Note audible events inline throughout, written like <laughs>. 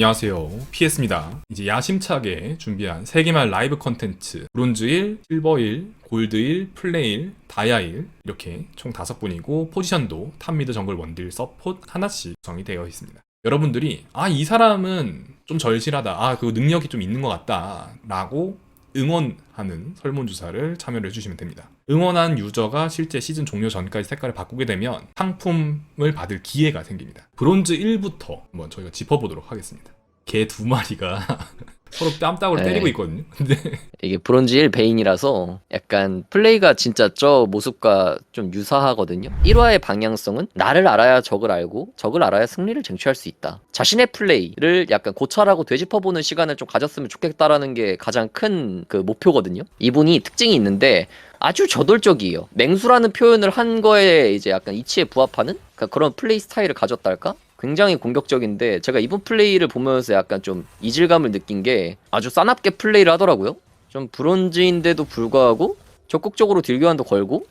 안녕하세요. PS입니다. 이제 야심차게 준비한 3개만 라이브 컨텐츠 브론즈 1, 실버 1, 골드 1, 플레이 1, 다이아 1 이렇게 총 5분이고 포지션도 탑미드 정글 원딜 서폿 하나씩 구성이 되어 있습니다. 여러분들이 아 이 사람은 좀 절실하다. 아 그 능력이 좀 있는 것 같다. 라고 응원하는 설문조사를 참여를 해주시면 됩니다. 응원한 유저가 실제 시즌 종료 전까지 색깔을 바꾸게 되면 상품을 받을 기회가 생깁니다. 브론즈 1부터 한번 저희가 짚어보도록 하겠습니다. 개 두 마리가 <laughs> 서로 뺨따구로 네. 때리고 있거든요. <laughs> 근데 이게 브론즈 1 베인이라서 약간 플레이가 진짜 저 모습과 좀 유사하거든요. 1화의 방향성은 나를 알아야 적을 알고 적을 알아야 승리를 쟁취할 수 있다. 자신의 플레이를 약간 고찰하고 되짚어보는 시간을 좀 가졌으면 좋겠다라는 게 가장 큰 그 목표거든요. 이분이 특징이 있는데 아주 저돌적이에요. 맹수라는 표현을 한 거에 이제 약간 이치에 부합하는 그러니까 그런 플레이 스타일을 가졌달까? 굉장히 공격적인데 제가 이분 플레이를 보면서 약간 좀 이질감을 느낀 게 아주 싸납게 플레이를 하더라고요. 좀 브론즈인데도 불구하고 적극적으로 딜교환도 걸고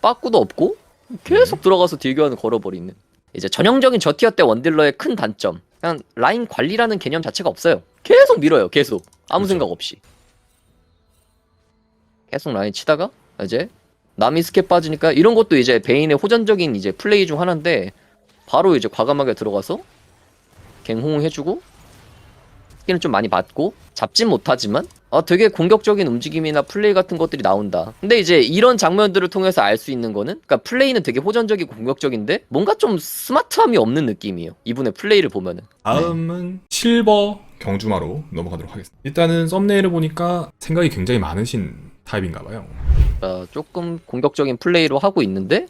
빠꾸도 없고 계속 들어가서 딜교환을 걸어버리는 이제 전형적인 저티어 때 원딜러의 큰 단점 그냥 라인 관리라는 개념 자체가 없어요. 계속 밀어요. 계속 아무. 생각 없이 계속 라인 치다가 이제 남이 스캡 빠지니까 이런 것도 이제 베인의 호전적인 이제 플레이 중 하나인데 바로 이제 과감하게 들어가서 갱홍 해주고 스킬은 좀 많이 맞고 잡진 못하지만 아 되게 공격적인 움직임이나 플레이 같은 것들이 나온다. 근데 이제 이런 장면들을 통해서 알 수 있는 거는 그러니까 플레이는 되게 호전적이고 공격적인데 뭔가 좀 스마트함이 없는 느낌이에요. 이분의 플레이를 보면은 다음은 실버 경주마로 넘어가도록 하겠습니다. 일단은 썸네일을 보니까 생각이 굉장히 많으신 타입인가 봐요. 어, 조금 공격적인 플레이로 하고 있는데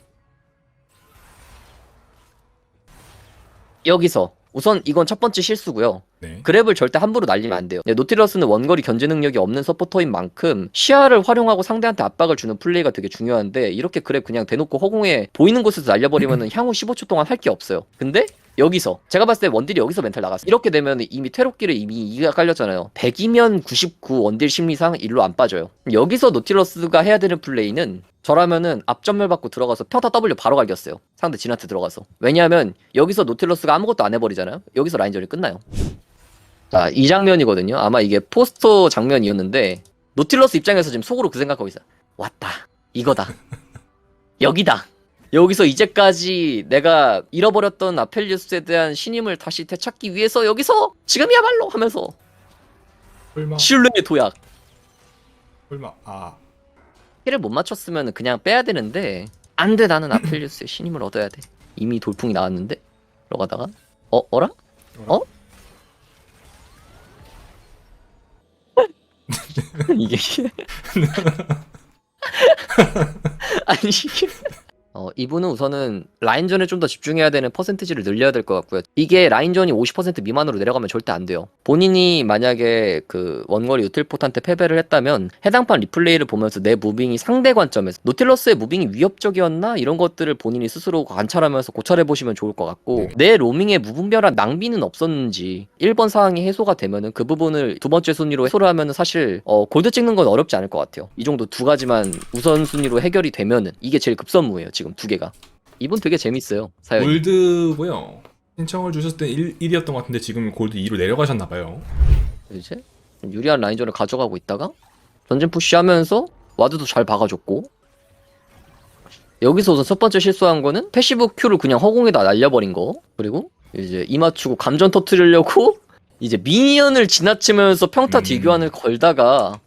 여기서 우선 이건 첫 번째 실수고요. 네. 그랩을 절대 함부로 날리면 안 돼요. 네, 노티러스는 원거리 견제 능력이 없는 서포터인 만큼 시야를 활용하고 상대한테 압박을 주는 플레이가 되게 중요한데 이렇게 그랩 그냥 대놓고 허공에 보이는 곳에서 날려버리면 <laughs> 향후 15초 동안 할 게 없어요. 근데 여기서 제가 봤을 때 원딜이 여기서 멘탈 나갔어. 이렇게 되면 이미 퇴로끼를 이미 이가 깔렸잖아요. 100이면 99 원딜 심리상 일로 안 빠져요. 여기서 노티러스가 해야 되는 플레이는 저라면은 앞전멸 받고 들어가서 평타 W 바로 갈겼어요. 상대 진한테 들어가서. 왜냐하면 여기서 노틸러스가 아무것도 안 해버리잖아요. 여기서 라인전이 끝나요. 자, 이 장면이거든요. 아마 이게 포스터 장면이었는데 노틸러스 입장에서 지금 속으로 그 생각하고 있어요. 왔다. 이거다. 여기다. 여기서 이제까지 내가 잃어버렸던 아펠리우스에 대한 신임을 다시 되찾기 위해서 여기서 지금이야말로 하면서 설마? 신뢰의 도약. 설마? 아. 키를 못 맞췄으면 그냥 빼야 되는데 안 돼 나는 아펠리우스의 신임을 얻어야 돼. 이미 돌풍이 나왔는데? 들어가다가? 어 어라? 어? <laughs> 이게 <laughs> 아니 이게 어 이분은 우선은 라인전에 좀 더 집중해야 되는 퍼센티지를 늘려야 될 것 같고요. 이게 라인전이 50% 미만으로 내려가면 절대 안 돼요. 본인이 만약에 그 원거리 유틸포트한테 패배를 했다면 해당판 리플레이를 보면서 내 무빙이 상대 관점에서 노틸러스의 무빙이 위협적이었나 이런 것들을 본인이 스스로 관찰하면서 고찰해 보시면 좋을 것 같고 네. 내 로밍에 무분별한 낭비는 없었는지 1번 사항이 해소가 되면은 그 부분을 두 번째 순위로 해소를 하면은 사실 어 골드 찍는 건 어렵지 않을 것 같아요. 이 정도 두 가지만 우선 순위로 해결이 되면은 이게 제일 급선무예요. 지금 두 개가. 이분 되게 재밌어요. 사연이. 골드고요. 신청을 주셨을 때 1, 1이었던 것 같은데 지금 골드 2로 내려가셨나 봐요. 이제 좀 유리한 라인전을 가져가고 있다가 전진 푸시하면서 와드도 잘 박아줬고 여기서 우선 첫 번째 실수한 거는 패시브 큐를 그냥 허공에다 날려버린 거 그리고 이제 이 맞추고 감전 터트리려고 <laughs> 이제 미니언을 지나치면서 평타 음. 딜교환을 걸다가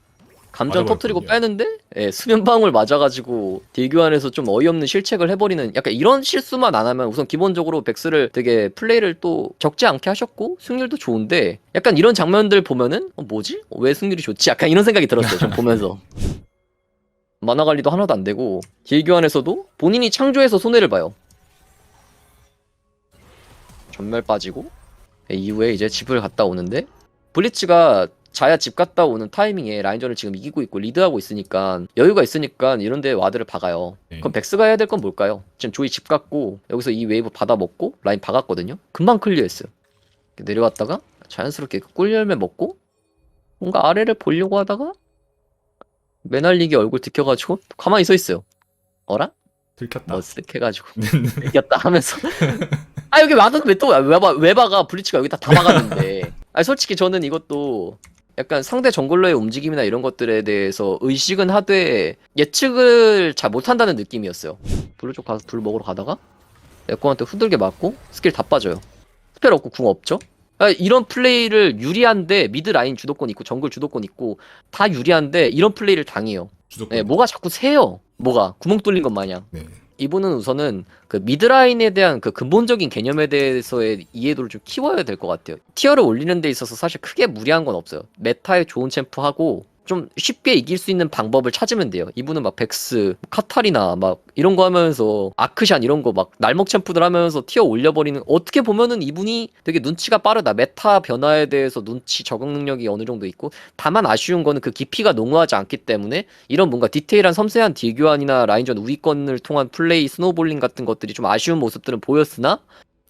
감전 터트리고 맞아버렸군요. 빼는데 예, 수면 방울 맞아가지고 딜교환에서 좀 어이없는 실책을 해버리는 약간 이런 실수만 안 하면 우선 기본적으로 백스를 되게 플레이를 또 적지 않게 하셨고 승률도 좋은데 약간 이런 장면들 보면은 어, 뭐지? 왜 승률이 좋지? 약간 이런 생각이 들었어요. 좀 보면서 <laughs> 만화 관리도 하나도 안 되고 딜교환에서도 본인이 창조해서 손해를 봐요. 전멸 빠지고 예, 이후에 이제 집을 갔다 오는데 블리츠가 자야 집 갔다 오는 타이밍에 라인전을 지금 이기고 있고 리드하고 있으니까 여유가 있으니까 이런데 와드를 박아요. 네. 그럼 백스가 해야 될 건 뭘까요? 지금 조이 집 갔고 여기서 이 웨이브 받아 먹고 라인 박았거든요. 금방 클리어했어요. 내려왔다가 자연스럽게 그 꿀열매 먹고 뭔가 아래를 보려고 하다가 매날리기 얼굴 들켜가지고 가만히 서 있어요. 어라? 들켰다. 머쓱해가지고 이겼다 <laughs> 하면서 아 여기 와드 왜또 왜, 봐- 왜 박아 블리츠가 여기다 다 박았는데 <laughs> 아 솔직히 저는 이것도 약간 상대 정글러의 움직임이나 이런 것들에 대해서 의식은 하되 예측을 잘 못한다는 느낌이었어요. 블루 쪽 가서 불 먹으러 가다가 에코한테 후들게 맞고 스킬 다 빠져요. 스펠 없고 궁 없죠? 아, 이런 플레이를 유리한데 미드 라인 주도권 있고 정글 주도권 있고 다 유리한데 이런 플레이를 당해요. 네, 뭐가 자꾸 새요. 뭐가 구멍 뚫린 것 마냥. 네. 이분은 우선은 그 미드라인에 대한 그 근본적인 개념에 대해서의 이해도를 좀 키워야 될 것 같아요. 티어를 올리는 데 있어서 사실 크게 무리한 건 없어요. 메타에 좋은 챔프 하고 좀 쉽게 이길 수 있는 방법을 찾으면 돼요. 이분은 막 백스, 카타리나 막 이런 거 하면서 아크샨 이런 거 막 날먹 챔프들 하면서 티어 올려버리는 어떻게 보면은 이분이 되게 눈치가 빠르다. 메타 변화에 대해서 눈치 적응 능력이 어느 정도 있고 다만 아쉬운 거는 그 깊이가 농후하지 않기 때문에 이런 뭔가 디테일한 섬세한 딜교환이나 라인전 우위권을 통한 플레이 스노볼링 같은 것들이 좀 아쉬운 모습들은 보였으나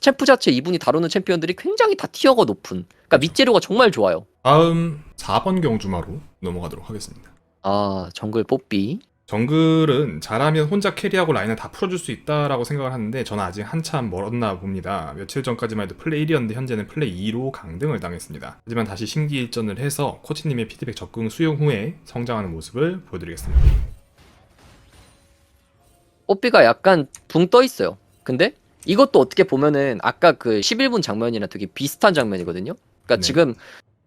챔프 자체 이분이 다루는 챔피언들이 굉장히 다 티어가 높은 그러니까 밑재료가 정말 좋아요 다음 4번 경주마로 넘어가도록 하겠습니다. 아 정글 뽀삐 정글은 잘하면 혼자 캐리하고 라인을 다 풀어줄 수 있다라고 생각을 하는데 저는 아직 한참 멀었나 봅니다. 며칠 전까지만 해도 플레이 1이었는데 현재는 플레이 2로 강등을 당했습니다. 하지만 다시 심기일전을 해서 코치님의 피드백 적응 수용 후에 성장하는 모습을 보여드리겠습니다. 뽀삐가 약간 붕 떠 있어요 근데 이것도 어떻게 보면은 아까 그 11분 장면이랑 되게 비슷한 장면이거든요 그러니까 네. 지금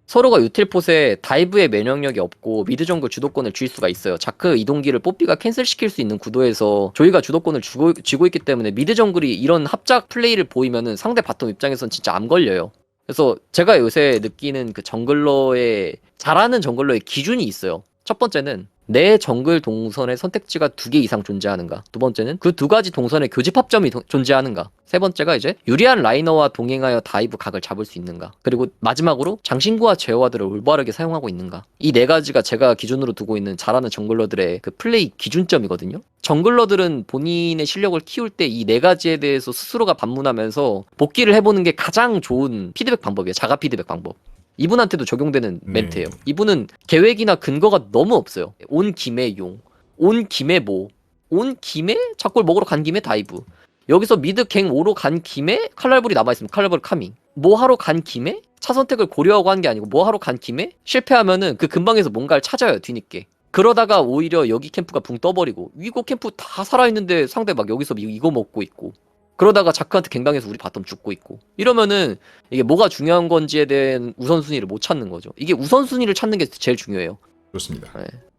서로가 유틸폿에 다이브의 면역력이 없고 미드 정글 주도권을 쥘 수가 있어요. 자크 이동기를 뽀삐가 캔슬시킬 수 있는 구도에서 조이가 주도권을 쥐고, 쥐고 있기 때문에 미드 정글이 이런 합작 플레이를 보이면은 상대 바텀 입장에선 진짜 암 걸려요. 그래서 제가 요새 느끼는 그 정글러의 잘하는 정글러의 기준이 있어요. 첫 번째는 내 정글 동선의 선택지가 두 개 이상 존재하는가. 두 번째는 그 두 가지 동선의 교집합점이 도- 존재하는가. 세 번째가 이제 유리한 라이너와 동행하여 다이브 각을 잡을 수 있는가. 그리고 마지막으로 장신구와 제어와드를 올바르게 사용하고 있는가. 이 네 가지가 제가 기준으로 두고 있는 잘하는 정글러들의 그 플레이 기준점이거든요. 정글러들은 본인의 실력을 키울 때 이 네 가지에 대해서 스스로가 반문하면서 복귀를 해보는 게 가장 좋은 피드백 방법이에요. 자가 피드백 방법. 이분한테도 적용되는 네. 멘트예요. 이분은 계획이나 근거가 너무 없어요. 온 김에 용, 온 김에 뭐, 온 김에 작골 먹으러 간 김에 다이브. 여기서 미드 갱 5로 간 김에 칼날불이 남아있으면 칼날불 카밍. 뭐 하러 간 김에 차 선택을 고려하고 한 게 아니고 뭐 하러 간 김에 실패하면은 그 근방에서 뭔가를 찾아요 뒤늦게. 그러다가 오히려 여기 캠프가 붕 떠버리고 위고 캠프 다 살아있는데 상대 막 여기서 이- 이거 먹고 있고 그러다가 자크한테 갱당해서 우리 바텀 죽고 있고. 이러면은 이게 뭐가 중요한 건지에 대한 우선순위를 못 찾는 거죠. 이게 우선순위를 찾는 게 제일 중요해요. 좋습니다.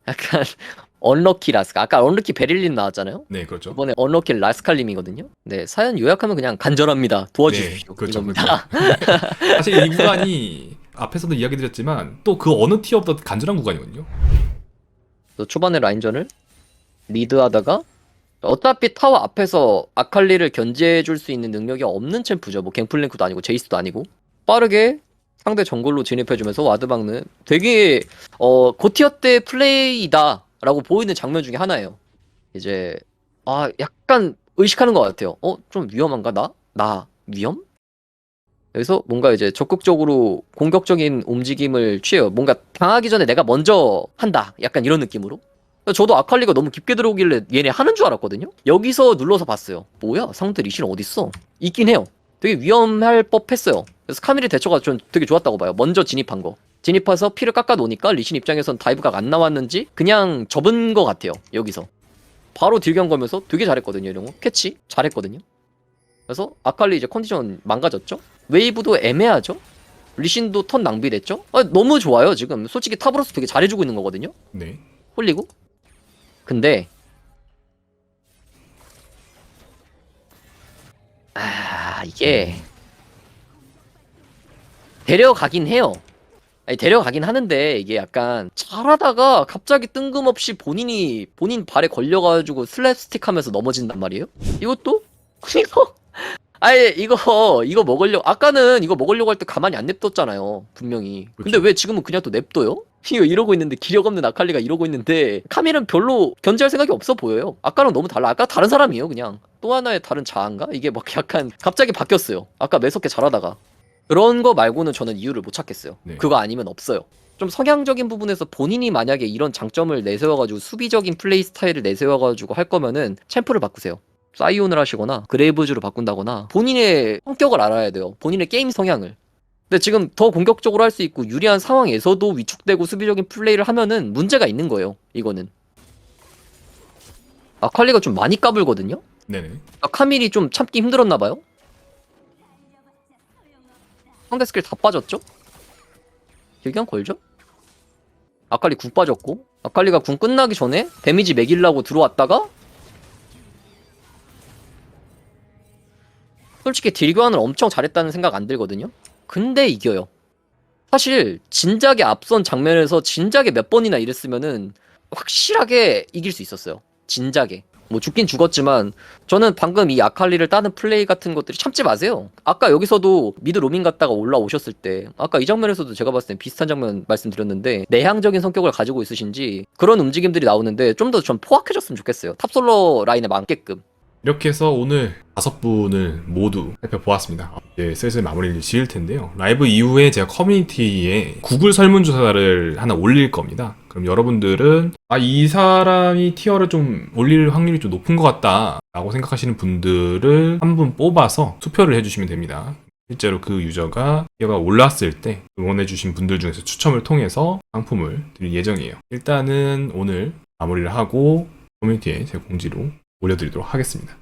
약간 <laughs> 언럭키 라스카. 아까 언럭키 베릴린 나왔잖아요? 네, 그렇죠. 이번에 언럭키 라스칼님이거든요? 네 사연 요약하면 그냥 간절합니다. 도와주십시오. 네, 그렇죠, 이겁니다. <laughs> 사실 이 구간이 앞에서도 이야기 드렸지만 또 그 어느 티어보다 간절한 구간이거든요. 초반에 라인전을 리드하다가 어차피 타워 앞에서 아칼리를 견제해 줄 수 있는 능력이 없는 챔프죠. 뭐 갱플랭크도 아니고 제이스도 아니고 빠르게 상대 정글로 진입해주면서 와드 박는 되게 어 고티어 때 플레이다라고 보이는 장면 중에 하나예요. 이제 아 약간 의식하는 것 같아요. 어 좀 위험한가 나? 나 위험? 그래서 뭔가 이제 적극적으로 공격적인 움직임을 취해요. 뭔가 당하기 전에 내가 먼저 한다. 약간 이런 느낌으로. 저도 아칼리가 너무 깊게 들어오길래 얘네 하는 줄 알았거든요. 여기서 눌러서 봤어요. 뭐야? 상대 리신 어딨어? 있긴 해요. 되게 위험할 법했어요. 그래서 카밀의 대처가 좀 되게 좋았다고 봐요. 먼저 진입한 거. 진입해서 피를 깎아 놓으니까 리신 입장에선 다이브가 안 나왔는지 그냥 접은 것 같아요. 여기서. 바로 딜견 걸면서 되게 잘했거든요. 이런 거. 캐치 잘했거든요. 그래서 아칼리 이제 컨디션 망가졌죠? 웨이브도 애매하죠? 리신도 턴 낭비됐죠? 아, 너무 좋아요 지금 솔직히 탑으로서 되게 잘해주고 있는 거거든요 네. 홀리고 근데 아 이게 데려가긴 해요. 아니 데려가긴 하는데 이게 약간 잘하다가 갑자기 뜬금없이 본인이 본인 발에 걸려가지고 슬랩스틱 하면서 넘어진단 말이에요? 이것도? 이거 아예 이거 이거 먹으려고 아까는 이거 먹으려고 할 때 가만히 안 냅뒀잖아요 분명히. 근데 그쵸. 왜 지금은 그냥 또 냅둬요? <laughs> 이거 이러고 있는데 기력 없는 아칼리가 이러고 있는데 카밀은 별로 견제할 생각이 없어 보여요. 아까랑 너무 달라. 아까 다른 사람이에요 그냥. 또 하나의 다른 자아인가? 이게 막 약간 갑자기 바뀌었어요. 아까 매섭게 잘하다가. 그런 거 말고는 저는 이유를 못 찾겠어요. 네. 그거 아니면 없어요. 좀 성향적인 부분에서 본인이 만약에 이런 장점을 내세워가지고 수비적인 플레이 스타일을 내세워가지고 할 거면은 챔프를 바꾸세요 사이온을 하시거나 그레이브즈로 바꾼다거나 본인의 성격을 알아야 돼요 본인의 게임 성향을 근데 지금 더 공격적으로 할 수 있고 유리한 상황에서도 위축되고 수비적인 플레이를 하면은 문제가 있는 거예요. 이거는. 아칼리가 좀 많이 까불거든요. 네네. 아, 카밀이 좀 참기 힘들었나 봐요. 상대 스킬 다 빠졌죠? 길경 걸죠? 아칼리 궁 빠졌고 아칼리가 궁 끝나기 전에 데미지 매길라고 들어왔다가 솔직히 딜 교환을 엄청 잘했다는 생각 안 들거든요. 근데 이겨요. 사실 진작에 앞선 장면에서 진작에 몇 번이나 이랬으면은 확실하게 이길 수 있었어요. 진작에. 뭐 죽긴 죽었지만 저는 방금 이 아칼리를 따는 플레이 같은 것들이 참지 마세요. 아까 여기서도 미드 로밍 갔다가 올라오셨을 때 아까 이 장면에서도 제가 봤을 땐 비슷한 장면 말씀드렸는데 내향적인 성격을 가지고 있으신지 그런 움직임들이 나오는데 좀 더 좀 포악해졌으면 좋겠어요. 탑솔러 라인에 맞게끔. 이렇게 해서 오늘 다섯 분을 모두 살펴보았습니다. 이제 슬슬 마무리를 지을 텐데요. 라이브 이후에 제가 커뮤니티에 구글 설문조사를 하나 올릴 겁니다. 그럼 여러분들은 아, 이 사람이 티어를 좀 올릴 확률이 좀 높은 것 같다 라고 생각하시는 분들을 한 분 뽑아서 투표를 해주시면 됩니다. 실제로 그 유저가 티어가 올랐을 때 응원해주신 분들 중에서 추첨을 통해서 상품을 드릴 예정이에요. 일단은 오늘 마무리를 하고 커뮤니티에 제 공지로 올려드리도록 하겠습니다.